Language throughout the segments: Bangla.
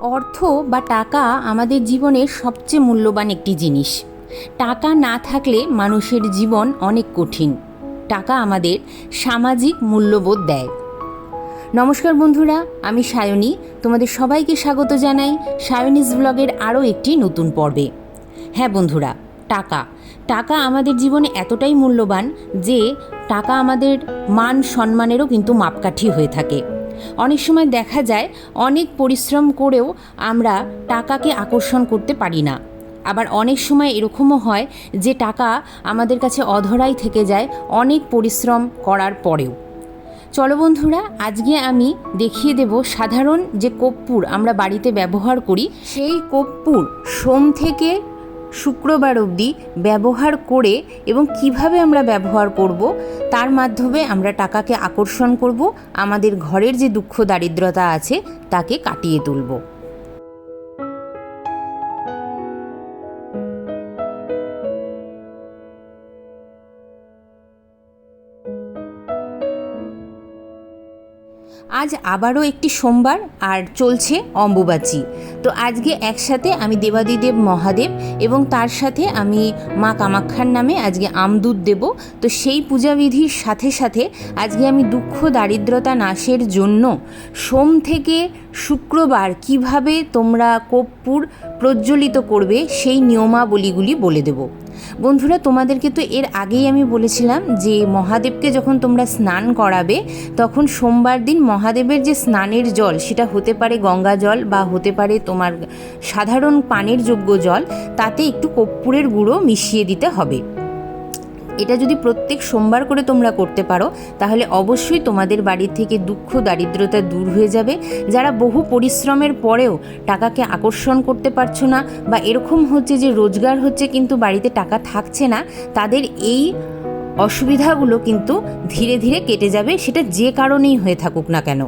অর্থ বা টাকা আমাদের জীবনের সবচেয়ে মূল্যবান একটি জিনিস। টাকা না থাকলে মানুষের জীবন অনেক কঠিন। টাকা আমাদের সামাজিক মূল্যবোধ দেয়। নমস্কার বন্ধুরা, আমি সায়নী। তোমাদের সবাইকে স্বাগত জানাই সায়নিস ব্লগের আরও একটি নতুন পর্বে। হ্যাঁ বন্ধুরা, টাকা। টাকা আমাদের জীবনে এতটাই মূল্যবান যে টাকা আমাদের মান সম্মানেরও কিন্তু মাপকাঠি হয়ে থাকে। অনেক সময় দেখা যায় অনেক পরিশ্রম করেও আমরা টাকাকে আকর্ষণ করতে পারি না। আবার অনেক সময় এরকমও হয় যে টাকা আমাদের কাছে অধরাই থেকে যায় অনেক পরিশ্রম করার পরেও। চলো বন্ধুরা, আজকে আমি দেখিয়ে দেব সাধারণ যে কর্পূর আমরা বাড়িতে ব্যবহার করি, সেই কর্পূর সোম থেকে শুক্রবার অবধি ব্যবহার করে এবং কীভাবে আমরা ব্যবহার করব, তার মাধ্যমে আমরা টাকাকে আকর্ষণ করব, আমাদের ঘরের যে দুঃখ দারিদ্রতা আছে, তাকে কাটিয়ে তুলব। আজ আবারও একটি সোমবার আর চলছে অম্বুবাচী। তো আজকে একসাথে আমি দেবাদিদেব মহাদেব এবং তার সাথে আমি মা কামাক্ষার নামে আজকে আমদুধ দেব। তো সেই পূজাবিধির সাথে সাথে আজকে আমি দুঃখ দারিদ্রতা নাশের জন্য সোম থেকে শুক্রবার কীভাবে তোমরা কর্পূর প্রজ্বলিত করবে সেই নিয়মাবলীগুলি বলে দেব। বন্ধুরা, তোমাদেরকে তো এর আগেই আমি বলেছিলাম যে মহাদেবকে যখন তোমরা স্নান করাবে, তখন সোমবার দিন মহাদেবের যে স্নানের জল, সেটা হতে পারে গঙ্গা জল বা হতে পারে তোমার সাধারণ পানের যোগ্য জল, তাতে একটু কর্পূরের গুঁড়ো মিশিয়ে দিতে হবে। এটা যদি প্রত্যেক সোমবার করে তোমরা করতে পারো, তাহলে অবশ্যই তোমাদের বাড়ির থেকে দুঃখ, দারিদ্রতা দূর হয়ে যাবে। যারা বহু পরিশ্রমের পরেও টাকাকে আকর্ষণ করতে পারছ না বা এরকম হচ্ছে যে রোজগার হচ্ছে কিন্তু বাড়িতে টাকা থাকছে না, তাদের এই অসুবিধাগুলো কিন্তু ধীরে ধীরে কেটে যাবে। সেটা যে কারণেই হয়ে থাকুক না কেন।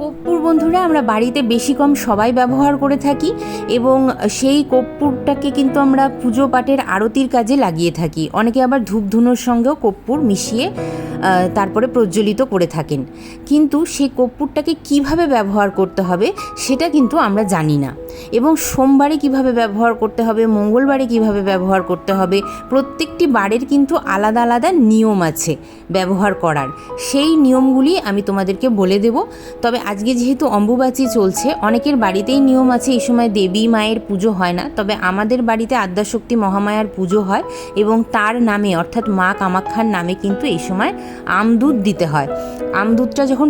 কর্পূর বন্ধুরা, আমরা বাড়িতে বেশি কম সবাই ব্যবহার করে থাকি এবং সেই কর্পূরটাকে কিন্তু আমরা পুজো পাঠের আরতির কাজে লাগিয়ে থাকি। অনেকে আবার ধূপধুনোর সঙ্গেও কর্পূর মিশিয়ে তারপরে প্রজ্বলিত করে থাকেন। কিন্তু সেই কর্পূরটাকে কীভাবে ব্যবহার করতে হবে, সেটা কিন্তু আমরা জানি না। এবং সোমবারে কীভাবে ব্যবহার করতে হবে, মঙ্গলবারে কীভাবে ব্যবহার করতে হবে, প্রত্যেকটি বারের কিন্তু আলাদা আলাদা নিয়ম আছে ব্যবহার করার। সেই নিয়মগুলি আমি তোমাদেরকে বলে দেব। তবে আজকে যেহেতু অম্বুবাচী চলছে, অনেকের বাড়িতেই নিয়ম আছে, এই সময় দেবী মায়ের পুজো হয় না। তবে আমাদের বাড়িতে আদ্যাশক্তি মহামায়ার পুজো হয় এবং তার নামে, অর্থাৎ মা কামাক্ষার নামে কিন্তু এই সময় আমদুধ দিতে হয়। আমদুধটা যখন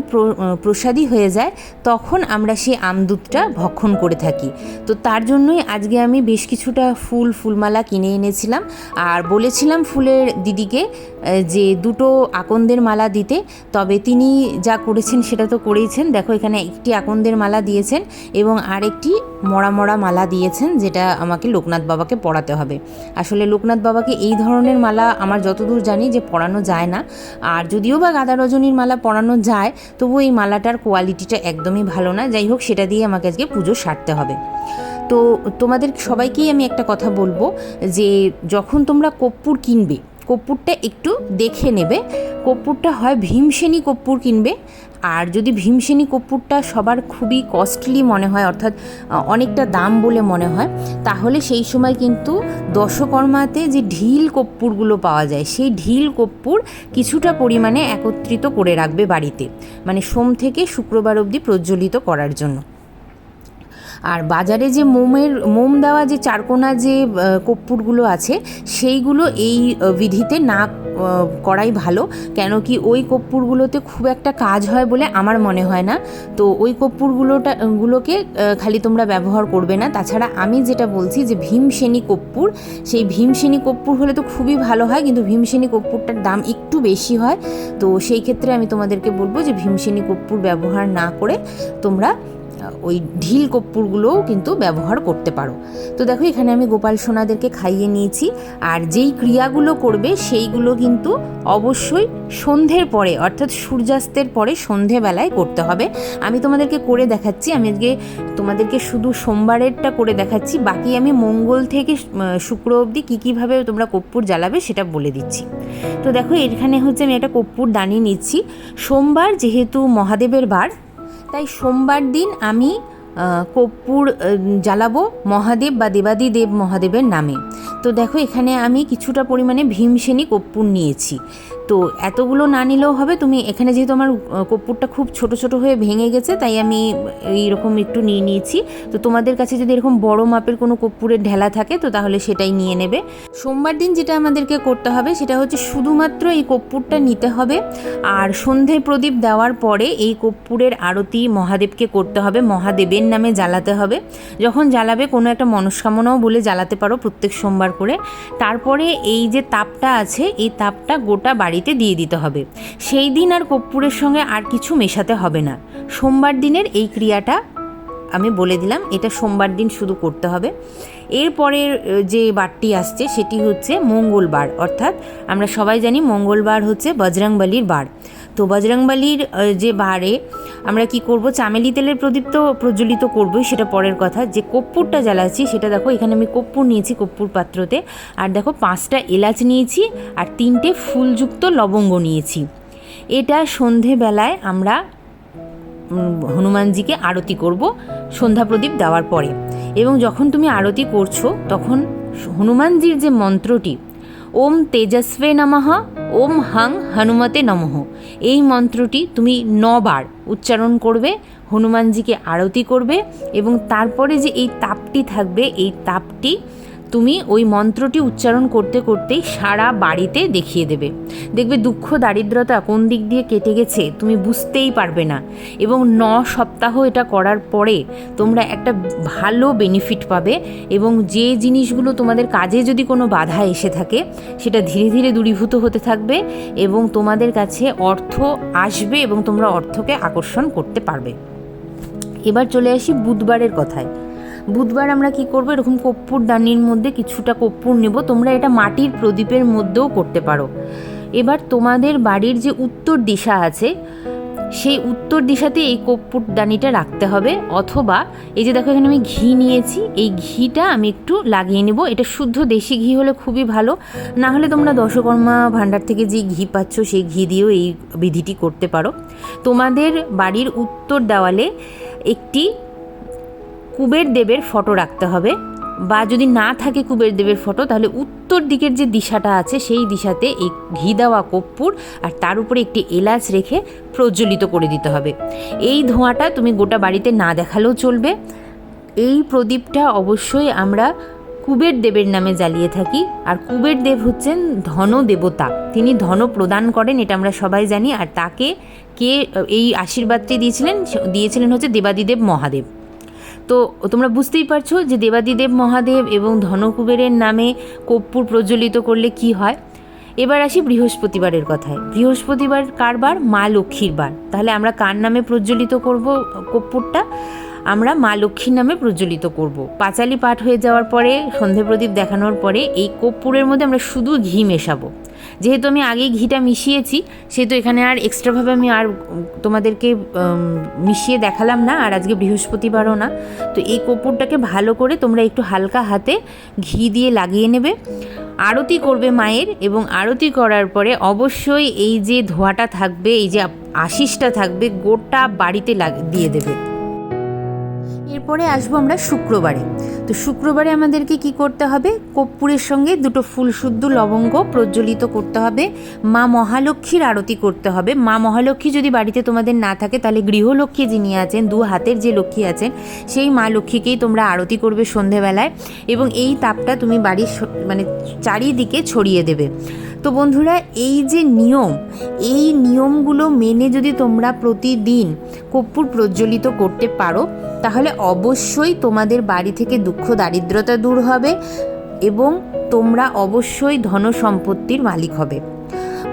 প্রসাদী হয়ে যায়, তখন আমরা সেই আমদুধটা ভক্ষণ করে থাকি। তো তার জন্যই আজকে আমি বেশ কিছুটা ফুল, ফুলমালা কিনে এনেছিলাম। আর বলেছিলাম ফুলের দিদিকে যে দুটো আকন্দের মালা দিতে, তবে তিনি যা করেছেন সেটা তো করেইছেন। দেখো, এখানে একটি আকন্দের মালা দিয়েছেন এবং আরেকটি মরা মরা মালা দিয়েছেন, যেটা আমাকে লোকনাথ বাবাকে পড়াতে হবে। আসলে লোকনাথ বাবাকে এই ধরনের মালা আমার যতদূর জানি যে পড়ানো যায় না। আর যদিও বা গাদা রজনীর মালা পরানো যায় তবু এই মালাটার কোয়ালিটিটা একদমই ভালো না। যাই হোক, সেটা দিয়ে আমাকে আজকে পুজো সারতে হবে। তো তোমাদের সবাইকেই আমি একটা কথা বলব যে যখন তোমরা কর্পূর কিনবে কর্পূরটা একটু দেখে নেবে। কর্পূরটা হয় ভীমসেনী কর্পূর কিনবে। আর যদি ভীমসেনী কর্পূরটা সবার খুবই কস্টলি মনে হয়, অর্থাৎ অনেকটা দাম বলে মনে হয়, তাহলে সেই সময় কিন্তু দশকর্মাতে যে ঢিল কর্পূরগুলো পাওয়া যায়, সেই ঢিল কর্পূর কিছুটা পরিমাণে একত্রিত করে রাখবে বাড়িতে। মানে সোম থেকে শুক্রবার অবধি প্রজ্বলিত করার জন্য। আর বাজারে যে মোমের, মোম দেওয়া যে চারকোনা যে কর্পূরগুলো আছে, সেইগুলো এই বিধিতে না করাই ভালো। কেন কি ওই কর্পূরগুলোতে খুব একটা কাজ হয় বলে আমার মনে হয় না। তো ওই কর্পূরগুলোটা, গুলোকে খালি তোমরা ব্যবহার করবে না। তাছাড়া আমি যেটা বলছি যে ভীমসেনী কর্পূর, সেই ভীমসেনী কর্পূর হলে তো খুবই ভালো হয়, কিন্তু ভীমসেনী কর্পূরটার দাম একটু বেশি হয়। তো সেই ক্ষেত্রে আমি তোমাদেরকে বলব যে ভীমসেনী কর্পূর ব্যবহার না করে তোমরা ওই ঢিল কর্পূরগুলোও কিন্তু ব্যবহার করতে পারো। তো দেখো, এখানে আমি গোপাল সোনাদেরকে খাইয়ে নিয়েছি। আর যেই ক্রিয়াগুলো করবে, সেইগুলো কিন্তু অবশ্যই সন্ধ্যের পরে, অর্থাৎ সূর্যাস্তের পরে সন্ধেবেলায় করতে হবে। আমি তোমাদেরকে করে দেখাচ্ছি। আমি আজকে তোমাদেরকে শুধু সোমবারেরটা করে দেখাচ্ছি। বাকি আমি মঙ্গল থেকে শুক্র অবধি কী কীভাবে তোমরা কর্পূর জ্বালাবে সেটা বলে দিচ্ছি। তো দেখো, এখানে হচ্ছে আমি একটা কর্পূর দানিয়ে নিচ্ছি। সোমবার যেহেতু মহাদেবের বার তাই সোমবার দিন আমি কর্পূর জ্বালাবো মহাদেব বা দেবাদিদেব মহাদেবের নামে। তো দেখো এখানে আমি কিছুটা পরিমাণে ভীমসেনী কর্পূর নিয়েছি। তো এতগুলো না নিলেও হবে। তুমি এখানে যেহেতু আমার কর্পূরটা খুব ছোট ছোট হয়ে ভেঙে গেছে, তাই আমি এইরকম একটু নিয়ে নিয়েছি। তো তোমাদের কাছে যদি এরকম বড় মাপের কোনো কর্পূরের ঢেলা থাকে, তো তাহলে সেটাই নিয়ে নেবে। সোমবার দিন যেটা আমাদেরকে করতে হবে, সেটা হচ্ছে শুধুমাত্র এই কর্পূরটা নিতে হবে। আর সন্ধে প্রদীপ দেওয়ার পরে এই কর্পূরের আরতি মহাদেবকে করতে হবে। মহাদেবের নামে জ্বালাতে হবে। যখন জ্বালাবে, কোনো একটা মনস্কামনাও বলে জ্বালাতে পারো প্রত্যেক সোমবার করে। তারপরে এই যে তাপটা আছে, এই তাপটা গোটা বাড়িতে দিয়ে দিতে হবে। সেই দিন আর কর্পূরের সঙ্গে আর কিছু মেশাতে হবে না। সোমবার দিনের এই ক্রিয়াটা আমি বলে দিলাম, এটা সোমবার দিন শুধু করতে হবে। এরপরের যে বারটি আসছে, সেটি হচ্ছে মঙ্গলবার, অর্থাৎ আমরা সবাই জানি মঙ্গলবার হচ্ছে বজরংবলির বার। তো বজরংবলির যে বারে আমরা কি করব, চামেলি তেলের প্রদীপ তো প্রজ্বলিত করবই, সেটা পরের কথা। যে কর্পূরটা জ্বালাচ্ছি, সেটা দেখো, এখানে আমি কর্পূর নিয়েছি কর্পূর পাত্রতে। আর দেখো, পাঁচটা এলাচ নিয়েছি, আর তিনটে ফুলযুক্ত লবঙ্গ নিয়েছি। এটা সন্ধেবেলায় আমরা হনুমানজিকে আরতি করব, সন্ধ্যা প্রদীপ দেওয়ার পরে। এবং যখন তুমি আরতি করছ, তখন হনুমানজির যে মন্ত্রটি ওম তেজস্বে নমঃ, ওম হাং হনুমতে নমঃ। এই মন্ত্রটি তুমি নবার উচ্চারণ করবে, হনুমানজিকে আরতি করবে এবং তারপরে যে এই তাপটি থাকবে, এই তাপটি তুমি ওই মন্ত্রটি উচ্চারণ করতে করতেই সারা বাড়িতে দেখিয়ে দেবে। দেখবে দুঃখ, দারিদ্রতা কোন দিক দিয়ে কেটে গেছে তুমি বুঝতেই পারবে না। এবং ন সপ্তাহ এটা করার পরে তোমরা একটা ভালো বেনিফিট পাবে এবং যে জিনিসগুলো তোমাদের কাজে যদি কোনো বাধা এসে থাকে, সেটা ধীরে ধীরে দূরীভূত হতে থাকবে এবং তোমাদের কাছে অর্থ আসবে এবং তোমরা অর্থকে আকর্ষণ করতে পারবে। এবার চলে আসি বুধবারের কথায়। বুধবার আমরা কি করব? এরকম কর্পূর দানির মধ্যে কিছুটা কর্পূর নেব। তোমরা এটা মাটির প্রদীপের মধ্যেও করতে পারো। এবার তোমাদের বাড়ির যে উত্তর দিশা আছে, সেই উত্তর দিশাতে এই কর্পূর দানিটা রাখতে হবে। অথবা এই যে দেখো, এখানে আমি ঘি নিয়েছি। এই ঘিটা আমি একটু লাগিয়ে নেব। এটা শুদ্ধ দেশি ঘি হলে খুবই ভালো। না হলে তোমরা দশকর্মা ভাণ্ডার থেকে যে ঘি পাচ্ছ, সেই ঘি দিয়েও এই বিধিটি করতে পারো। তোমাদের বাড়ির উত্তর দেওয়ালে একটি কুবের দেবের ফটো রাখতে হবে। বা যদি না থাকে কুবের দেবের ফটো, তাহলে উত্তর দিকের যে দিশাটা আছে, সেই দিশাতে এই ঘি দেওয়া কর্পূর আর তার উপরে একটি এলাচ রেখে প্রজ্বলিত করে দিতে হবে। এই ধোঁয়াটা তুমি গোটা বাড়িতে না দেখালেও চলবে। এই প্রদীপটা অবশ্যই আমরা কুবের দেবের নামে জ্বালিয়ে থাকি। আর কুবের দেব হচ্ছেন ধন দেবতা। তিনি ধন প্রদান করেন, এটা আমরা সবাই জানি। আর তাকে কে, এই আশীর্বাদটি দিয়েছিলেন দিয়েছিলেন হচ্ছে দেবাদিদেব মহাদেব। তো তোমরা বুঝতেই পারছ যে দেবাদিদেব মহাদেব এবং ধনকুবেরের নামে কর্পূর প্রজ্বলিত করলে কি হয়? এবার আসি বৃহস্পতিবারের কথায়। বৃহস্পতিবার কারবার, মা লক্ষ্মীর বার। তাহলে আমরা কার নামে প্রজ্বলিত করব কর্পূরটা? আমরা মা লক্ষ্মীর নামে প্রজ্বলিত করব। পাঁচালি পাঠ হয়ে যাওয়ার পরে, সন্ধে প্রদীপ দেখানোর পরে এই কর্পূরের মধ্যে আমরা শুধু ঘি মেশাবো। যেহেতু আমি আগেই ঘিটা মিশিয়েছি, সেহেতু এখানে আর এক্সট্রাভাবে আমি আর তোমাদেরকে মিশিয়ে দেখালাম না, আর আজকে বৃহস্পতিবারও না। তো এই কর্পূরটাকে ভালো করে তোমরা একটু হালকা হাতে ঘি দিয়ে লাগিয়ে নেবে। আরতি করবে মায়ের এবং আরতি করার পরে অবশ্যই এই যে ধোঁয়াটা থাকবে, এই যে আশিসটা থাকবে, গোটা বাড়িতে দিয়ে দেবে। এরপরে আসব আমরা শুক্রবারে। তো শুক্রবারে আমাদেরকে কি করতে হবে? কর্পূরের সঙ্গে দুটো ফুল শুদ্ধ লবঙ্গ প্রজ্বলিত করতে হবে। মা মহালক্ষ্মীর আরতি করতে হবে। মা মহালক্ষ্মী যদি বাড়িতে তোমাদের না থাকে, তাহলে গৃহলক্ষ্মী যিনি আছেন, দু হাতের যে লক্ষ্মী আছেন, সেই মা লক্ষ্মীকেই তোমরা আরতি করবে সন্ধেবেলায় এবং এই তাপটা তুমি বাড়ির মানে চারিদিকে ছড়িয়ে দেবে। তো বন্ধুরা এই যে নিয়ম, এই নিয়মগুলো মেনে যদি তোমরা প্রতিদিন কর্পূর প্রজ্বলিত করতে পারো, তাহলে অবশ্যই তোমাদের বাড়ি থেকে দুঃখ দারিদ্রতা দূর হবে এবং তোমরা অবশ্যই ধন সম্পত্তির মালিক হবে।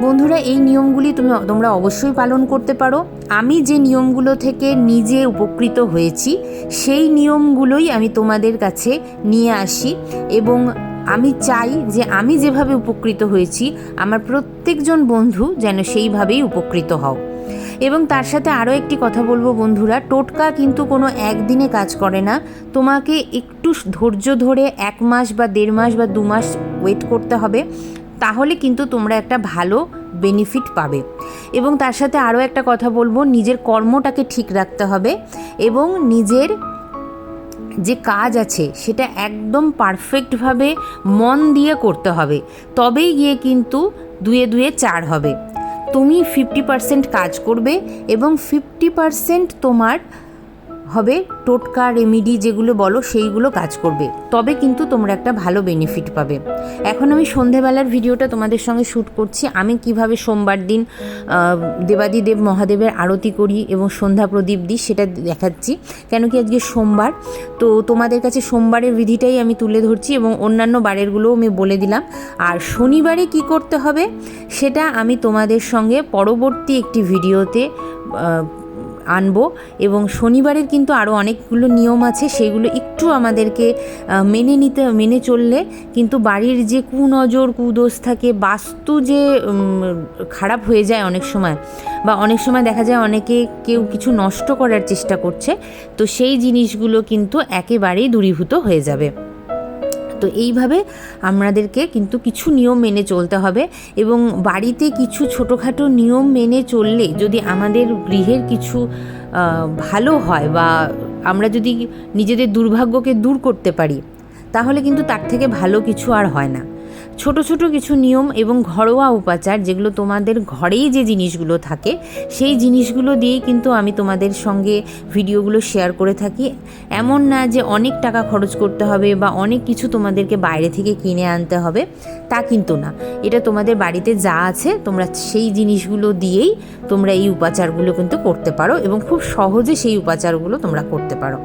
বন্ধুরা, এই নিয়মগুলি তুমি, তোমরা অবশ্যই পালন করতে পারো। আমি যে নিয়মগুলো থেকে নিজে উপকৃত হয়েছি, সেই নিয়মগুলোই আমি তোমাদের কাছে নিয়ে আসি এবং আমি চাই যে আমি যেভাবে উপকৃত হয়েছি, আমার প্রত্যেকজন বন্ধু যেন সেইভাবেই উপকৃত হও। এবং তার সাথে আরও একটি কথা বলব বন্ধুরা, টোটকা কিন্তু কোনো একদিনে কাজ করে না। তোমাকে একটু ধৈর্য ধরে এক মাস বা দেড় মাস বা দু মাস ওয়েট করতে হবে, তাহলে কিন্তু তোমরা একটা ভালো বেনিফিট পাবে। এবং তার সাথে আরও একটা কথা বলব, নিজের কর্মটাকে ঠিক রাখতে হবে এবং নিজের যে কাজ আছে, সেটা একদম পারফেক্টভাবে মন দিয়ে করতে হবে। তবেই গিয়ে কিন্তু দুয়ে দুয়ে চার হবে। তুমি ফিফটি পার্সেন্ট কাজ করবে এবং ফিফটি পার্সেন্ট তোমার হবে, টোটকা, রেমিডি যেগুলো বলো সেইগুলো কাজ করবে। তবে কিন্তু তোমরা একটা ভালো বেনিফিট পাবে। এখন আমি সন্ধেবেলার ভিডিওটা তোমাদের সঙ্গে শ্যুট করছি। আমি কীভাবে সোমবার দিন দেবাদিদেব মহাদেবের আরতি করি এবং সন্ধ্যা প্রদীপ দিই সেটা দেখাচ্ছি। কেন কি আজকে সোমবার? তো তোমাদের কাছে সোমবারের বিধিটাই আমি তুলে ধরছি এবং অন্যান্য বারেরগুলোও আমি বলে দিলাম। আর শনিবারে কি করতে হবে, সেটা আমি তোমাদের সঙ্গে পরবর্তী একটি ভিডিওতে আনব এবং শনিবারের কিন্তু আরও অনেকগুলো নিয়ম আছে, সেগুলো একটু আমাদেরকে মেনে নিতে, মেনে চললে কিন্তু বাড়ির যে কুনজর, কুদোষ থাকে, বাস্তু যে খারাপ হয়ে যায় অনেক সময় বা অনেক সময় দেখা যায় অনেকে কেউ কিছু নষ্ট করার চেষ্টা করছে, তো সেই জিনিসগুলো কিন্তু একেবারেই দূরীভূত হয়ে যাবে। তো এইভাবে আমাদেরকে কিন্তু কিছু নিয়ম মেনে চলতে হবে এবং বাড়িতে কিছু ছোটোখাটো নিয়ম মেনে চললে যদি আমাদের গৃহের কিছু ভালো হয় বা আমরা যদি নিজেদের দুর্ভাগ্যকে দূর করতে পারি, তাহলে কিন্তু তার থেকে ভালো কিছু আর হয় না। ছোট ছোট কিছু নিয়ম এবং ঘরোয়া উপাচার যেগুলো তোমাদের ঘরেই যে জিনিসগুলো থাকে, সেই জিনিসগুলো দিয়েই কিন্তু আমি তোমাদের সঙ্গে ভিডিওগুলো শেয়ার করে থাকি। এমন না যে অনেক টাকা খরচ করতে হবে বা অনেক কিছু তোমাদেরকে বাইরে থেকে কিনে আনতে হবে, তা কিন্তু না। এটা তোমাদের বাড়িতে যা আছে, তোমরা সেই জিনিসগুলো দিয়েই তোমরা এই উপাচারগুলো কিন্তু করতে পারো এবং খুব সহজে সেই উপাচারগুলো তোমরা করতে পারো।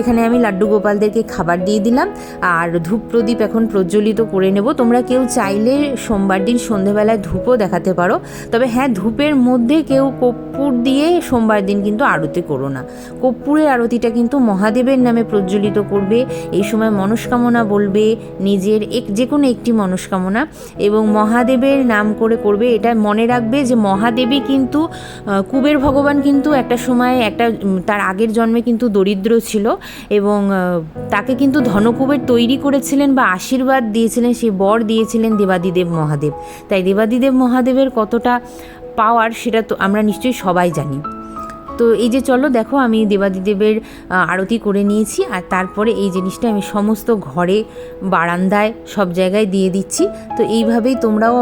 এখানে আমি লাড্ডু গোপালদেরকে খাবার দিয়ে দিলাম, আর ধূপ প্রদীপ এখন প্রজ্বলিত করে নেব। তোমরা কেউ চাইলে সোমবার দিন সন্ধেবেলায় ধূপও দেখাতে পারো। তবে হ্যাঁ ধূপের মধ্যে কেউ কর্পূর দিয়ে সোমবার দিন কিন্তু আরতি করো না। কর্পূরের আরতিটা কিন্তু মহাদেবের নামে প্রজ্বলিত করবে। এই সময় মনস্কামনা বলবে নিজের এক, যে কোনো একটি মনস্কামনা। এবং মহাদেবের নাম করে করবে, এটা মনে রাখবে যে মহাদেবী কিন্তু কুবের ভগবান কিন্তু একটা সময় একটা তার আগের জন্মে কিন্তু দরিদ্র ছিল। এবং তাকে কিন্তু ধনকুবের তৈরি করেছিলেন বা আশীর্বাদ দিয়েছিলেন সেই বর দিয়েছিলেন দেবাদিদেব মহাদেব। তাই দেবাদিদেব মহাদেবের কতটা পাওয়ার সেটা তো আমরা নিশ্চয়ই সবাই জানি। তো এই যে চলো, দেখো আমি দেবাদিদেবের আরতি করে নিয়েছি আর তারপরে এই জিনিসটা আমি সমস্ত ঘরে, বারান্দায় সব জায়গায় দিয়ে দিচ্ছি। তো এইভাবেই তোমরাও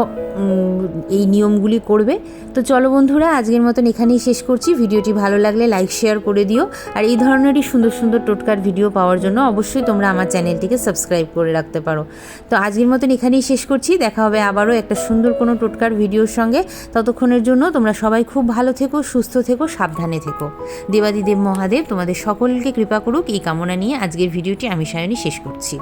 এই নিয়মগুলি করবে। তো চলো বন্ধুরা, আজকের মতন এখানেই শেষ করছি। ভিডিওটি ভালো লাগলে লাইক, শেয়ার করে দিও। আর এই ধরনেরই সুন্দর সুন্দর টোটকার ভিডিও পাওয়ার জন্য অবশ্যই তোমরা আমার চ্যানেলটিকে সাবস্ক্রাইব করে রাখতে পারো। তো আজকের মতন এখানেই শেষ করছি। দেখা হবে আবারও একটা সুন্দর কোনো টোটকার ভিডিওর সঙ্গে। ততক্ষণের জন্য তোমরা সবাই খুব ভালো থেকো, সুস্থ থেকো, সাবধানে থেকো। দেবাদিদেব মহাদেব, তোমাদের সকলকে কৃপা করুক। এই কামনা নিয়ে আজকের ভিডিওটি আমি সায়নী শেষ করছি।